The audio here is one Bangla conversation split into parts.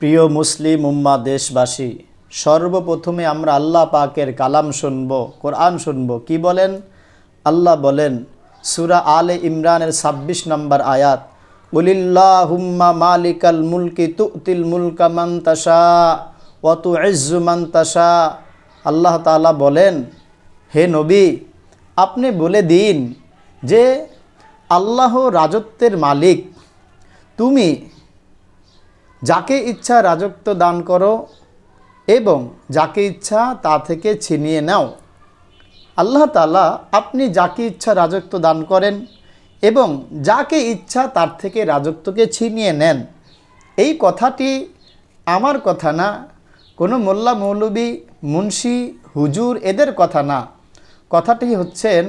প্রিয় মুসলিম উম্মা দেশবাসী, সর্বপ্রথমে আমরা আল্লাহ পাকের কালাম শুনব, কোরআন শুনব। কি বলেন? আল্লাহ বলেন, সুরা আলে ইমরানের ২৬ নম্বর আয়াত, উলিল্লাহুম্মা মালিকাল মুলকি তুতিল মুলকা মান তাশা ওয়া তুইজ্জু তাশা। আল্লাহ তাআলা বলেন, হে নবী, আপনি বলে দিন যে, আল্লাহ রাজত্বের মালিক, তুমি যাকে ইচ্ছা রাজত্ব দান করো এবং যাকে ইচ্ছা তা থেকে ছিনিয়ে নাও। আল্লাহ তালা আপনি যাকে ইচ্ছা রাজত্ব দান করেন এবং যাকে ইচ্ছা তার থেকে রাজত্বকে ছিনিয়ে নেন। এই কথাটি আমার কথা না, কোনো মোল্লা মৌলবী, মুন্সি, হুজুর এদের কথা না। কথাটি হচ্ছেন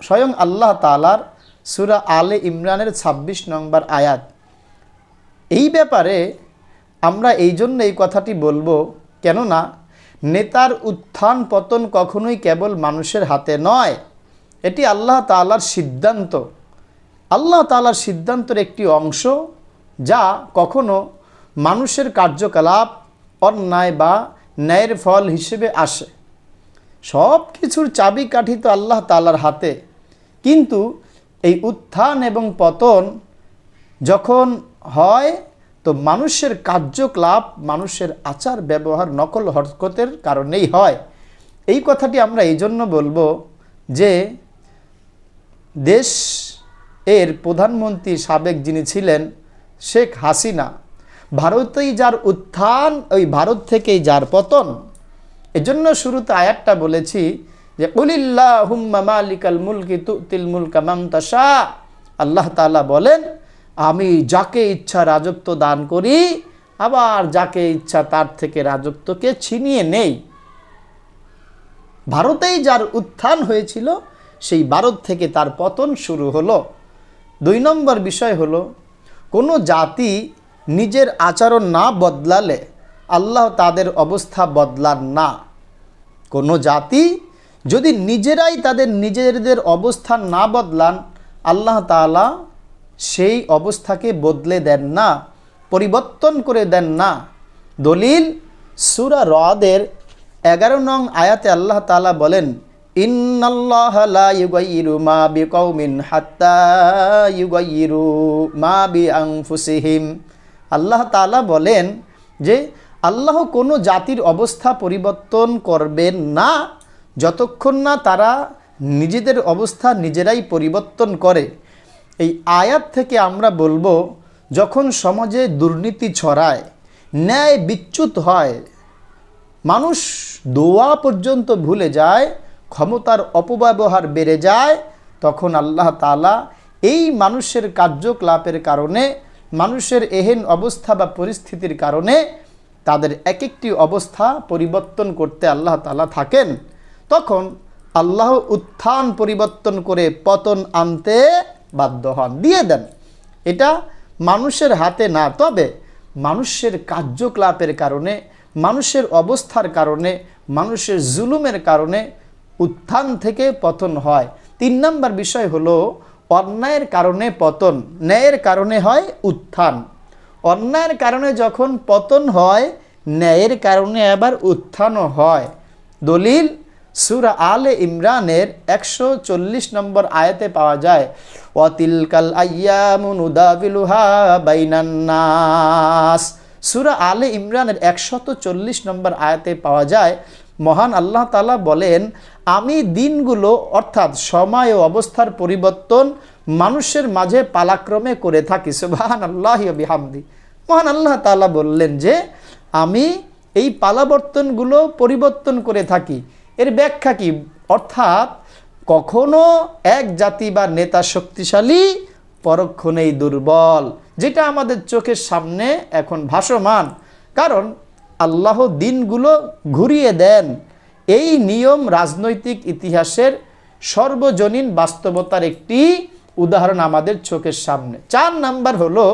স্বয়ং আল্লাহ তালার সুরা আলে ইমরানের ২৬ নম্বর আয়াত। এই ব্যাপারে আমরা এই জন্য এই কথাটি বলব, কেননা নেতার উত্থান পতন কখনোই কেবল মানুষের হাতে নয়, এটি আল্লাহ তালার সিদ্ধান্ত। আল্লাহ তালার সিদ্ধান্তের একটি অংশ যা কখনো মানুষের কার্যকলাপ, অন্যায় বা ন্যায়ের ফল হিসেবে আসে। সব কিছুর চাবিকাঠি তো আল্লাহ তালার হাতে। কিন্তু এই উত্থান এবং পতন যখন হয় তো মানুষের কার্যকলাপ, মানুষের আচার ব্যবহার, নকল হরকতের কারণেই হয়। এই কথাটি আমরা এই জন্য বলব যে দেশ এর প্রধানমন্ত্রী সাবেক যিনি ছিলেন শেখ হাসিনা, ভারতেই যার উত্থান, ওই ভারত থেকেই যার পতন। এজন্য শুরুতে আয়াতটা বলেছি যে উলিল্লাহ হুম্মা মালিকাল মুলকি তুতিল মুলকা মামতাশা আল্লাহ তাআলা বলেন আমি যাকে ইচ্ছা রাজত্ব দান করি, আবার যাকে ইচ্ছা তার থেকে রাজত্বকে ছিনিয়ে নেই। ভারতেই যার উত্থান হয়েছিল, সেই ভারত থেকে তার পতন শুরু হলো। দুই নম্বর বিষয় হলো, কোনো জাতি নিজের আচরণ না বদলালে আল্লাহ তাদের অবস্থা বদলান না। কোনো জাতি যদি নিজেরাই তাদের নিজেদের অবস্থান না বদলান, আল্লাহ তাআলা সেই অবস্থাকে বদলে দেন না, পরিবর্তন করে দেন না। দলিল সুরা রদের এগারো নং আয়াতে আল্লাহ তালা বলেন আল্লাহ তালা বলেন যে, আল্লাহ কোনো জাতির অবস্থা পরিবর্তন করবেন না, যতক্ষণ না তারা নিজেদের অবস্থা নিজেরাই পরিবর্তন করে। এই আয়াত থেকে আমরা বলব, যখন সমাজে দুর্নীতি ছড়ায়, ন্যায় বিচ্যুত হয়, মানুষ দোয়া পর্যন্ত ভুলে যায়, ক্ষমতার অপব্যবহার বেড়ে যায়, তখন আল্লাহ তালা এই মানুষের কার্যকলাপের কারণে, মানুষের এহেন অবস্থা বা পরিস্থিতির কারণে তাদের এক একটি অবস্থা পরিবর্তন করতে আল্লাহ তালা থাকেন। তখন আল্লাহ উত্থান পরিবর্তন করে পতন আনতে বাধ্য হন। দিয়ে দেন। এটা মানুষের হাতে না, তবে মানুষের কার্যকলাপের কারণে, মানুষের অবস্থার কারণে, মানুষের জুলুমের কারণে উত্থান থেকে পতন হয়। তিন নম্বর বিষয় হলো, অন্যায়ের কারণে পতন। ন্যায়ের কারণে হয় উত্থান। অন্যায়ের কারণে যখন পতন হয়, ন্যায়ের কারণে আবার উত্থানও হয়। দলিল সুরা আলে ইমরানের একশো চল্লিশ নম্বর আয়াতে পাওয়া যায় অতিলকাল আয়ামুনুদাবিলুহা বাইনান্নাস সুরা আলে ইমরানের একশত চল্লিশ নম্বর আয়াতে পাওয়া যায়, মহান আল্লাহ তালা বলেন, আমি দিনগুলো অর্থাৎ সময় ও অবস্থার পরিবর্তন মানুষের মাঝে পালাক্রমে করে থাকি। সুবাহান আল্লাহ বিহামদি। মহান আল্লাহ তালা বললেন যে, আমি এই পালাবর্তনগুলো পরিবর্তন করে থাকি। এর ব্যাখ্যা কি? অর্থাৎ কখনো এক জাতি বা নেতা শক্তিশালী পরক্ষণেই দুর্বল, যেটা আমাদের চোখের সামনে এখন ভাসমান। কারণ আল্লাহ দিনগুলো ঘুরিয়ে দেন। এই নিয়ম রাজনৈতিক ইতিহাসের সর্বজনীন বাস্তবতার একটি উদাহরণ আমাদের চোখের সামনে। চার নাম্বার হলো,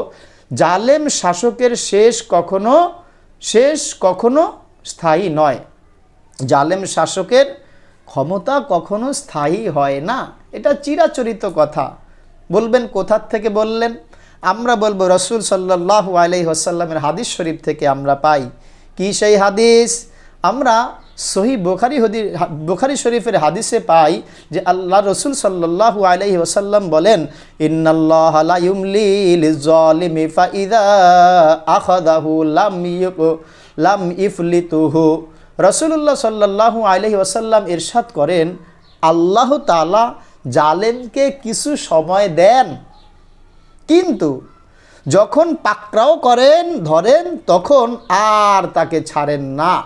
জালেম শাসকের শেষ কখনো শেষ কখনো স্থায়ী নয়। জালেম শাসকের ক্ষমতা কখনো স্থায়ী হয় না। এটা চিরাচরিত কথা। বলবেন, কোথার থেকে বললেন? আমরা বলব, রসুল সাল্লাহ আলাই আসাল্লামের হাদিস শরীফ থেকে আমরা পাই। কি সেই হাদিস? আমরা সহি বোখারি হদি, বোখারি শরীফের হাদিসে পাই যে আল্লাহ রসুল সাল্লাহ আলাইহি ওসাল্লাম বলেন লাম ইফলিতুহু। রসুল্লাহ সাল্লাল্লাহু আলাইহি ওসাল্লাম ইরশাদ করেন, আল্লাহ তালা জালেমকে কিছু সময় দেন। কিন্তু যখন পাকড়াও করেন, ধরেন, তখন আর তাকে ছাড়েন না।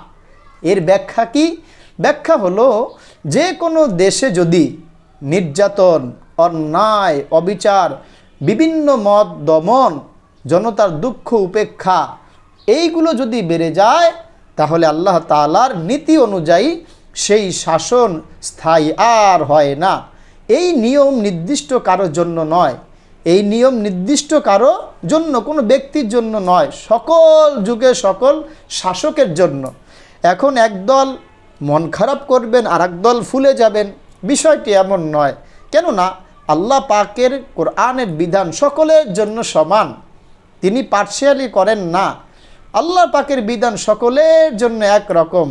এর ব্যাখ্যা কি? ব্যাখ্যা হলো, যে কোনো দেশে যদি নির্যাতন, অন্যায়, অবিচার, বিভিন্ন মত দমন, জনতার দুঃখ উপেক্ষা, এইগুলো যদি বেড়ে যায় তাহলে আল্লাহ তালার নীতি অনুযায়ী সেই শাসন স্থায়ী আর হয় না। এই নিয়ম নির্দিষ্ট কারোর জন্য নয়। এই নিয়ম নির্দিষ্ট কারও জন্য, কোনো ব্যক্তির জন্য নয়। সকল যুগে সকল শাসকের জন্য। এখন একদল মন খারাপ করবেন আর দল ফুলে যাবেন। বিষয়টি এমন নয়। কেননা আল্লাহ পাকের কোরআনের বিধান সকলের জন্য সমান। তিনি পার্সিয়ালি করেন না। আল্লাহ পাকের বিধান সকলের জন্য এক রকম।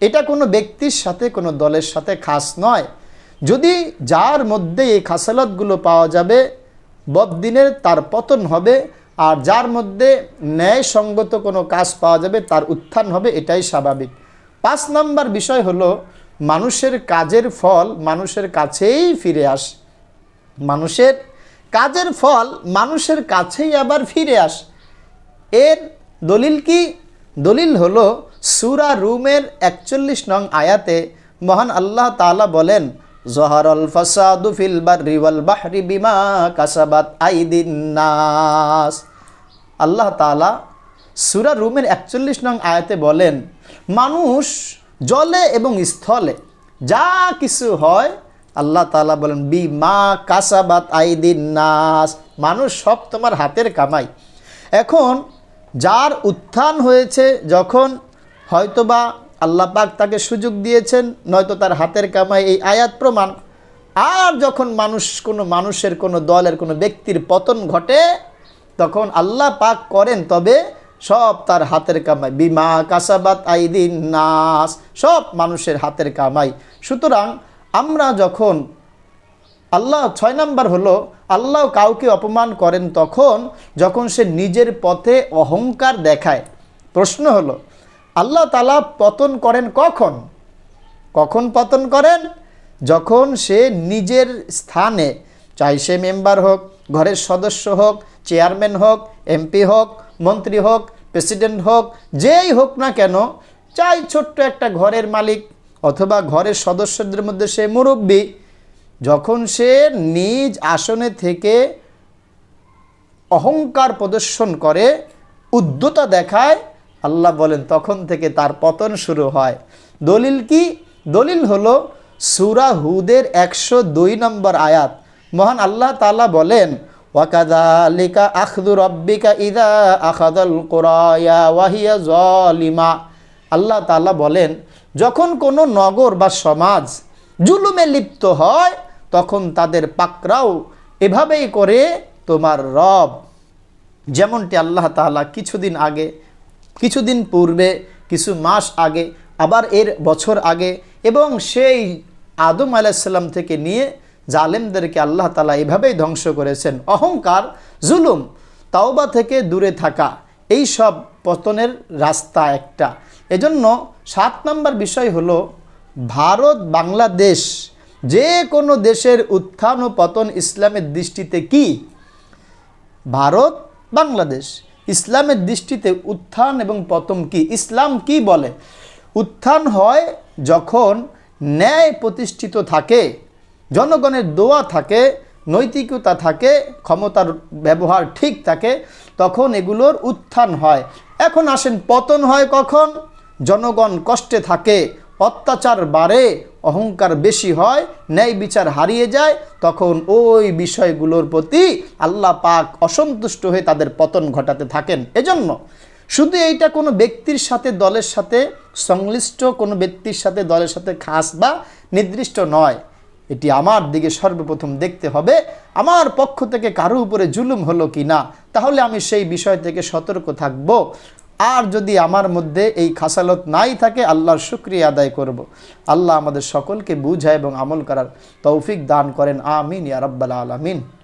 এটা কোনো ব্যক্তির সাথে, কোনো দলের সাথে খাস নয়। যদি যার মধ্যে এই খাসালতগুলো পাওয়া যাবে বদিনের তার পতন হবে, আর যার মধ্যে ন্যায়সঙ্গত কোনো কাজ পাওয়া যাবে, তার উত্থান হবে, এটাই স্বাভাবিক। পাঁচ নাম্বার বিষয় হলো, মানুষের কাজের ফল মানুষের কাছেই ফিরে আস। মানুষের কাজের ফল মানুষের কাছেই আবার ফিরে আস। এর দলিল কি? দলিল হলো, সুরা রুমের একচল্লিশ নং আয়াতে মহান আল্লাহ তাআলা বলেন, জহরল ফাসাদু ফিল বাররি বাহরি বিমা কাসাবাত নাস। আল্লাহ তাআলা সুরা রুমের একচল্লিশ নং আয়াতে বলেন, মানুষ জলে এবং স্থলে যা কিছু হয়, আল্লাহ তাআলা বলেন বি মা কাসাবাত আইদিন নাস। মানুষ সব তোমার হাতের কামাই। এখন যার উত্থান হয়েছে যখন হয়তোবা আল্লাহ পাক তাকে সুযোগ দিয়েছেন, নয়তো তার হাতের কামাই এই আয়াত প্রমাণ। আর যখন মানুষ, কোনো মানুষের, কোনো দলের, কোনো ব্যক্তির পতন ঘটে, তখন আল্লাহ পাক করেন তবে সব তার হাতের কামাই। বিমা কাসাবাত আইদিন নাস, সব মানুষের হাতের কামাই। সুতরাং আমরা যখন আল্লাহ ছয় নাম্বার হলো, আল্লাহ কাউকে অপমান করেন তখন যখন সে নিজের পথে অহংকার দেখায়। প্রশ্ন হলো, আল্লাহ তালা পতন করেন কখন? কখন পতন করেন? যখন সে নিজের স্থানে, চাই সে মেম্বার হোক, ঘরের সদস্য হোক, চেয়ারম্যান হোক, এমপি হোক, মন্ত্রী হোক, প্রেসিডেন্ট হোক, যেই হোক না কেন, চাই ছোট্ট একটা ঘরের মালিক অথবা ঘরের সদস্যদের মধ্যে সে মুরব্বী যখন সে নিজ আসনে থেকে অহংকার প্রদর্শন করে, উদ্যতা দেখায়, আল্লাহ বলেন, তখন থেকে তার পতন শুরু হয়। দলিল কি? দলিল হলো সুরা হুদের একশো দুই নম্বর আয়াত। মহান আল্লাহ তালা বলেন ওয়াকাদালিকা আখদু রব্বিকা ইদা আখাদল কোরআয়া ওয়াহিয়া জলিমা আল্লাহ তালা বলেন, যখন কোনো নগর বা সমাজ জুলুমে লিপ্ত হয় তখন তাদের পাকরাও এভাবেই করে তোমার রব। যেমনটি আল্লাহ তালা কিছুদিন আগে, কিছুদিন পূর্বে, কিছু মাস আগে, আবার এর বছর আগে এবং সেই আদম আলাইসাল্লাম থেকে নিয়ে জালেমদেরকে আল্লাহ তালা এভাবেই ধ্বংস করেছেন। অহংকার, জুলুম, তাওবা থেকে দূরে থাকা, এই সব পতনের রাস্তা একটা। এজন্য সাত নম্বর বিষয় হলো ভারত বাংলাদেশ যে কোনো দেশের উত্থান ও পতন ইসলামের দৃষ্টিতে কি? ভারত, বাংলাদেশ। ইসলামের দৃষ্টিতে উত্থান এবং পতন কি? ইসলাম কি বলে? উত্থান হয় যখন ন্যায় প্রতিষ্ঠিত থাকে, জনগণের দোয়া থাকে, নৈতিকতা থাকে, ক্ষমতার ব্যবহার ঠিক থাকে, তখন এগুলোর উত্থান হয়। এখন আসেন, পতন হয় কখন? জনগণ কষ্টে থাকে অত্যাচার বাড়ে, অহংকার বেশি হয়, ন্যায় বিচার হারিয়ে যায়, তখন ওই বিষয়গুলোর প্রতি আল্লাহ পাক অসন্তুষ্ট হয়ে তাদের পতন ঘটাতে থাকেন। এজন্য শুধু এইটা কোনো ব্যক্তির সাথে, দলের সাথে সংশ্লিষ্ট কোনো ব্যক্তির সাথে, দলের সাথে খাস বা নির্দিষ্ট নয়। এটি আমার দিকে সর্বপ্রথম দেখতে হবে, আমার পক্ষ থেকে কারও উপরে জুলুম হলো কি না তাহলে আমি সেই বিষয় থেকে সতর্ক থাকব। আর যদি আমার মধ্যে এই খাসালত নাই থাকে, আল্লাহর শুক্রিয়া আদায় করব। আল্লাহ আমাদের সকলকে বুঝায় এবং আমল করার তৌফিক দান করেন আমিন ইয়ারব্বাল আলমিন আলামিন